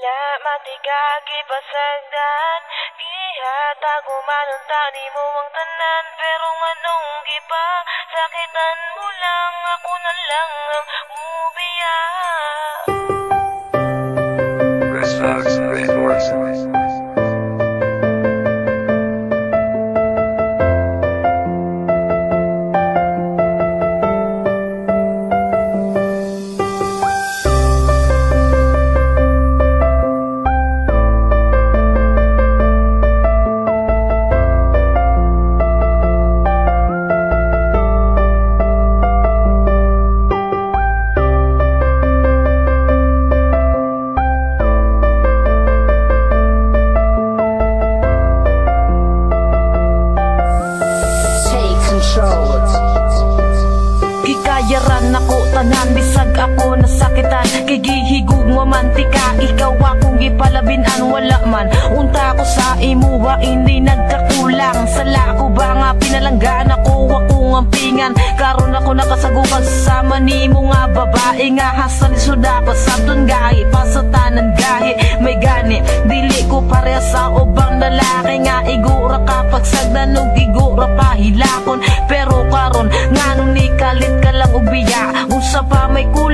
Wala matigagi pasagdan Ihatag umanon tani mo ang tanan. Pero nganong gipa Sakitan mo lang Ako na lang ang mubiya. Chris Fox Records. Gikayaran ako tanan bisag ako nasakitan. Kigihigug mamantika ikaw akong gipalabinan wala man. Unta ko sa imuha hindi nagkakulang. Sala ko ba nga pinalanggan ako akong ampingan. Karon ako nakasagukan sa nimo nga babae nga hasan suda. Pa sa gahi pasatanan gahi. May gani dili ko pareha sa ubang lalaki nga igura kapag sagdan ug igura pa hilakon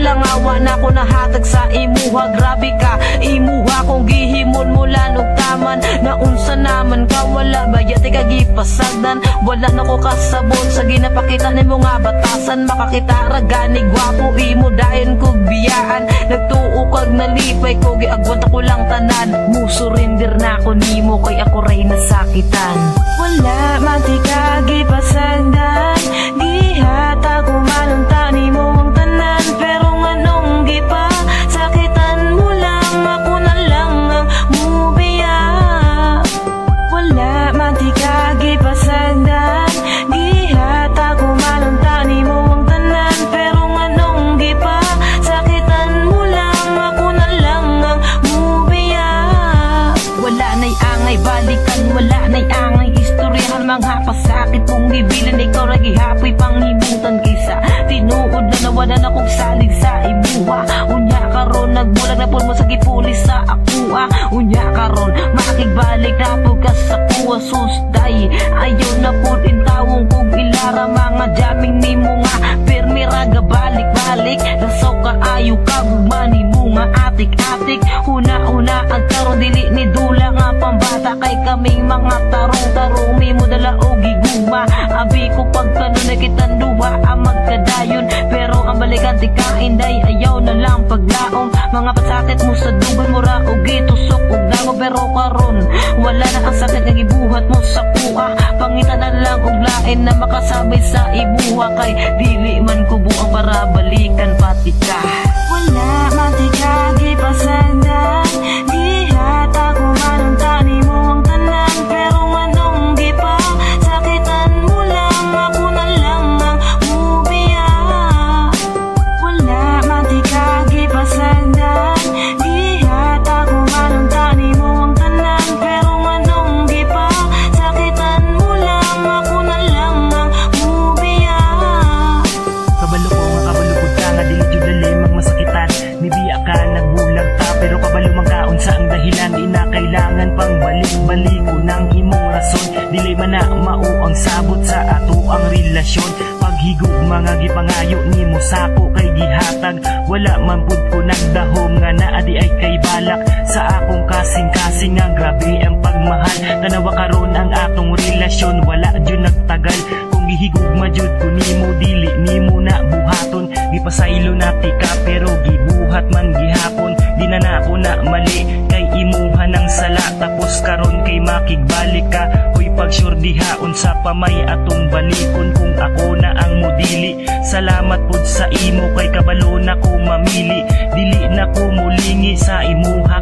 may kulang awa na ko nahatag sa imuha. Grabe ka imuha kong gihimon mula og taman. Na unsa naman ka wala bayat ka gipasagdan wala na ko kasabot sa ginapakita nimo nga batasan. Makakita ra gani gwapo imo dayon kog biyaan. Nagtuo kag nalipay ko giagwat ako lang tanan. Mo surrender na ako nimo kay ako ray nasakitan. Wala matigagi pasagdan gihatag istoryahan mga pasakit kung gibilan ikaw ra gihapoy panghimutan kaysa tinuod na nawala na kong salig sa ibuha. Unya karon nagbulag na pud mo sa gipulis sa akua unya karon makigbalik na ka sa kuwa susday ayaw na pud intawong kog ilara mga jaming nimo nga kaming mga tarong-tarong mi mo dala og giguma. Abi ko pagtano na kitang duwa ang magkadayon. Pero ang balikan ti kainday ayaw na lang paglaom mga pasakit mo sa dugan mo ra og gitusok og dango pero karon wala na ang sakit nga gibuhat mo sa kuha. Pangita na lang og lain na makasabay sa ibuha. Kay dili man ko buang para balikan pati ka. Wala matigagi pasagdan Dili man na mao ang sabot sa ato ang relasyon. Paghigog mga gipangayo nimo sako kay gihatag. Wala man pud ko nagdahom nga naa di ay kay balak. Sa akong kasing-kasing nga grabe ang pagmahal. Tanawa karon ang atong relasyon wala jud nagtagal. Kung gihigugma jud ko nimo dili nimo na buhaton. Gipasaylo na tika pero gibuhat man gihapon. Di na nako na mali kay imuha ng sala. Tapos karon kay makigbalik ka hoy pag sure dihaon sa pamay atong balikon kung ako na ang modili salamat pud sa imo kay kabalo na ko mamili. Dili na ko mulingi sa imuha